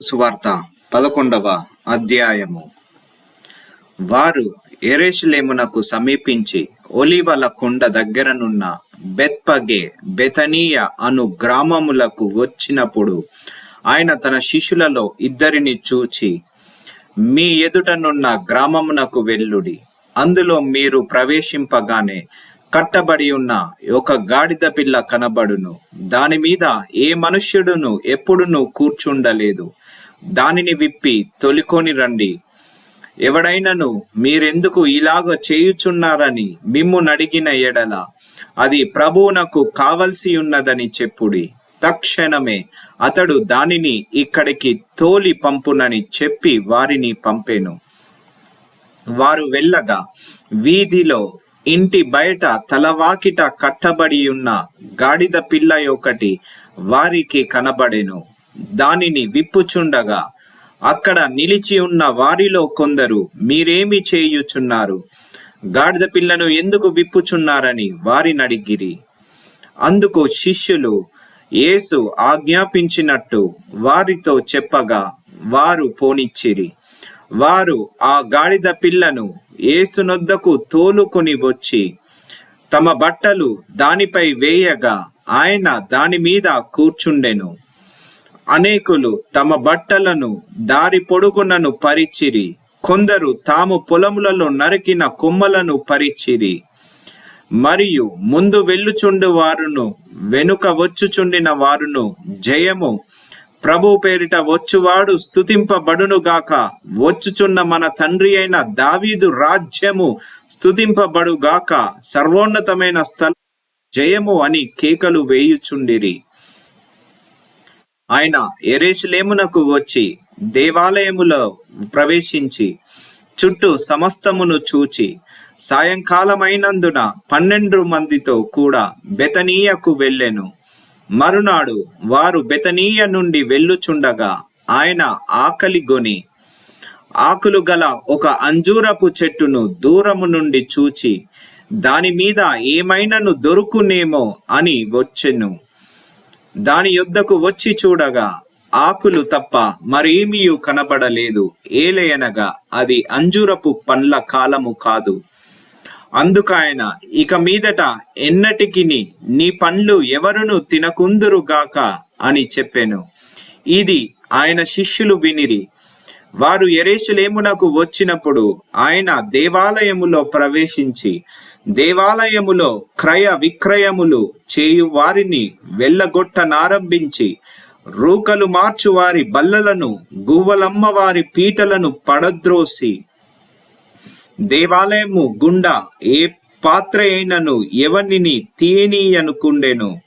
సువార్త పదకొండవ అధ్యాయము. వారు ఎరేషులేమునకు సమీపించి ఒలివల కొండ దగ్గరనున్న బెత్పగే బెతనీయ అను గ్రామములకు వచ్చినప్పుడు ఆయన తన శిష్యులలో ఇద్దరిని చూచి మీ ఎదుటనున్న గ్రామమునకు వెళ్ళుడి. అందులో మీరు ప్రవేశింపగానే కట్టబడి ఉన్న ఒక గాడిద పిల్ల కనబడును. దాని మీద ఏ మనుష్యుడును ఎప్పుడును కూర్చుండలేదు. దానిని విప్పి తొలికొని రండి. ఎవడైనను మీరెందుకు ఇలాగ చేయుచున్నారని మిమ్ము నడిగిన ఎడల అది ప్రభువునకు కావలసి ఉన్నదని చెప్పుడి. తక్షణమే అతడు దానిని ఇక్కడికి తోలి పంపునని చెప్పి వారిని పంపెను. వారు వెళ్ళగా వీధిలో ఇంటి బయట తలవాకిట కట్టబడి ఉన్న గాడిద పిల్ల ఒకటి వారికి కనబడెను. దానిని విప్పుచుండగా అక్కడ నిలిచి ఉన్న వారిలో కొందరు మీరేమి చేయుచున్నారు? గాడిద పిల్లను ఎందుకు విప్పుచున్నారని వారిని అడిగిరి. అందుకు శిష్యులు యేసు ఆజ్ఞాపించినట్టు వారితో చెప్పగా వారు పోనిచ్చిరి. వారు ఆ గాడిద పిల్లను ఏసునొద్దకు తోలుకొని వచ్చి తమ బట్టలు దానిపై వేయగా ఆయన దాని మీద కూర్చుండెను. అనేకులు తమ బట్టలను దారి పొడుగునను పరిచిరి. కొందరు తాము పొలములలో నరికిన కొమ్మలను పరిచిరి. మరియు ముందు వెళ్ళుచుండు వారును వెనుక వచ్చుచుండిన వారును జయము ప్రభు పేరిట వచ్చువాడు స్తుతింపబడునుగాక. వచ్చుచున్న మన తండ్రి అయిన దావీదు రాజ్యము స్తుతింపబడుగాక. సర్వోన్నతమైన స్థలం జయము అని కేకలు వేయుచుండిరి. ఆయన ఎరేషులేమునకు వచ్చి దేవాలయములో ప్రవేశించి చుట్టూ సమస్తమును చూచి సాయంకాలమైనందున పన్నెండు మందితో కూడా బెతనీయకు వెళ్ళెను. మరునాడు వారు బెతనీయ నుండి వెళ్ళుచుండగా ఆయన ఆకలి గొని ఆకులు గల ఒక అంజూరపు చెట్టును దూరము నుండి చూచి దాని మీద ఏమైనను దొరుకునేమో అని వచ్చెను. దాని యొద్దకు వచ్చి చూడగా ఆకులు తప్ప మరేమీయు కనబడలేదు. ఏలయనగా అది అంజూరపు పండ్ల కాలము కాదు. అందుకాయన ఇక మీదట ఎన్నటికిని నీ పండ్లు ఎవరును తినకుందురుగాక అని చెప్పాను. ఇది ఆయన శిష్యులు వినిరి. వారు ఎరేషులేమునకు వచ్చినప్పుడు ఆయన దేవాలయములో ప్రవేశించి దేవాలయములో క్రయ విక్రయములు చేయు వారిని వెళ్ళగొట్టనారంభించి రూకలు మార్చు వారి బల్లలను గువ్వలమ్మ వారి పీటలను పడద్రోసి దేవాలయము గుండా ఏ పాత్ర అయినను ఎవరిని తీయనీయనుకుండెను.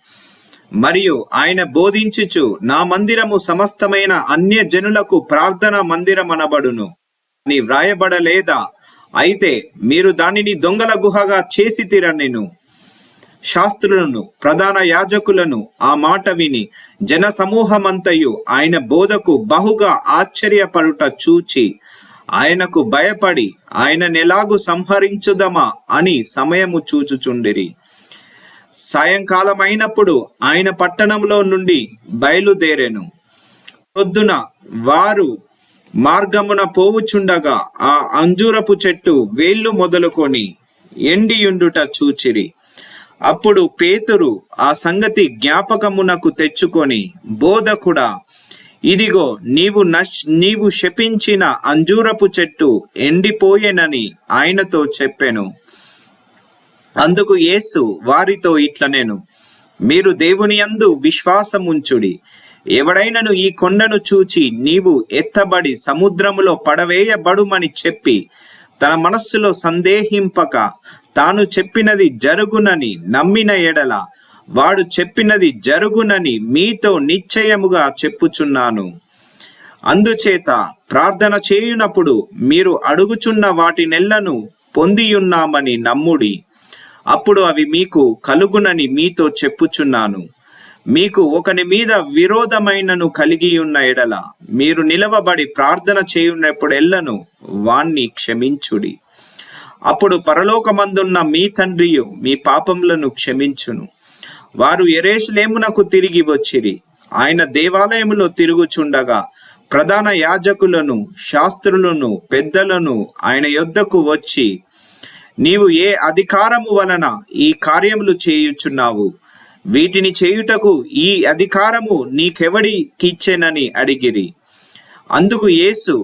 మరియు ఆయన బోధించుచు నా మందిరము సమస్తమైన అన్య జనులకు ప్రార్థన మందిరం అనబడును అని వ్రాయబడలేదా? అయితే మీరు దానిని దొంగల గుహగా చేసి తీరనేను శాస్త్రులను ప్రధాన యాజకులను ఆ మాట విని జన సమూహమంతయు ఆయన బోధకు బహుగా ఆశ్చర్యపడుట చూచి ఆయనకు భయపడి ఆయన నెలాగు సంహరించుదమా అని సమయము చూచుచుండిరి. సాయంకాలమైనప్పుడు ఆయన పట్టణంలో నుండి బయలుదేరెను. పొద్దున వారు మార్గమున పోవుచుండగా ఆ అంజూరపు చెట్టు వేళ్ళు మొదలుకొని ఎండియుండుట చూచిరి. అప్పుడు పేతురు ఆ సంగతి జ్ఞాపకమునకు తెచ్చుకొని బోధకుడా ఇదిగో నీవు నశ్ నీవు శపించిన అంజూరపు చెట్టు ఎండిపోయేనని ఆయనతో చెప్పాను. అందుకు యేసు వారితో ఇట్లనేను మీరు దేవుని యందు విశ్వాసముంచుడి. ఎవడైనను ఈ కొండను చూచి నీవు ఎత్తబడి సముద్రములో పడవేయబడుమని చెప్పి తన మనస్సులో సందేహింపక తాను చెప్పినది జరుగునని నమ్మిన ఎడల వాడు చెప్పినది జరుగునని మీతో నిశ్చయముగా చెప్పుచున్నాను. అందుచేత ప్రార్థన చేయునప్పుడు మీరు అడుగుచున్న వాటి నెల్లను పొందియున్నామని నమ్ముడి. అప్పుడు అవి మీకు కలుగునని మీతో చెప్పుచున్నాను. మీకు ఒకని మీద విరోధమైనను కలిగి ఉన్న ఎడల మీరు నిలవబడి ప్రార్థన చేయున్నప్పుడెల్లను వాణ్ణి క్షమించుడి. అప్పుడు పరలోకమందున్న మీ తండ్రియు మీ పాపములను క్షమించును. వారు ఎరేష్లేమునకు తిరిగి వచ్చిరి. ఆయన దేవాలయములో తిరుగుచుండగా ప్రధాన యాజకులను శాస్త్రులను పెద్దలను ఆయన యొద్దకు వచ్చి నీవు ఏ అధికారము వలన ఈ కార్యములు చేయుచున్నావు? వీటిని చేయుటకు ఈ అధికారము నీకెవడికిచ్చెనని అడిగిరి. అందుకు యేసు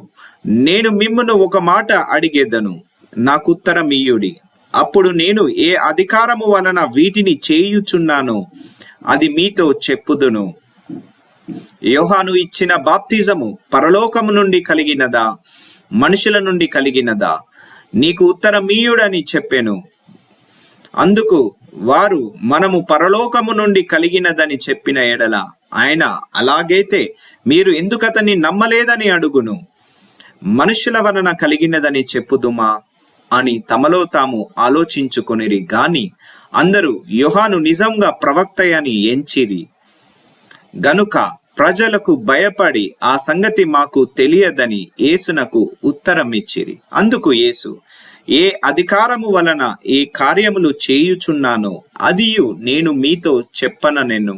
నేను మిమ్మను ఒక మాట అడిగేదను నాకుత్తరం ఇయ్యుడి అప్పుడు నేను ఏ అధికారము వలన వీటిని చేయుచున్నానో అది మీతో చెప్పుదును. యోహాను ఇచ్చిన బాప్తిజము పరలోకము నుండి కలిగినదా మనుషుల నుండి కలిగినదా? నీకు ఉత్తరమీయుడని చెప్పాను. అందుకు వారు మనము పరలోకము నుండి కలిగినదని చెప్పిన ఎడల ఆయన అలాగైతే మీరు ఎందుకతన్ని నమ్మలేదని అడుగును? మనుషుల వలన కలిగినదని చెప్పుదుమా? అని తమలో తాము ఆలోచించుకొనిరి. గాని అందరూ యుహాను నిజంగా ప్రవక్తయని ఎంచిరి. గనుక ప్రజలకు భయపడి ఆ సంగతి మాకు తెలియదని యేసునకు ఉత్తరం ఇచ్చిరి అందుకు యేసు ఏ అధికారము వలన ఈ కార్యములు చేయుచున్నానో అదియు నేను మీతో చెప్పననెను.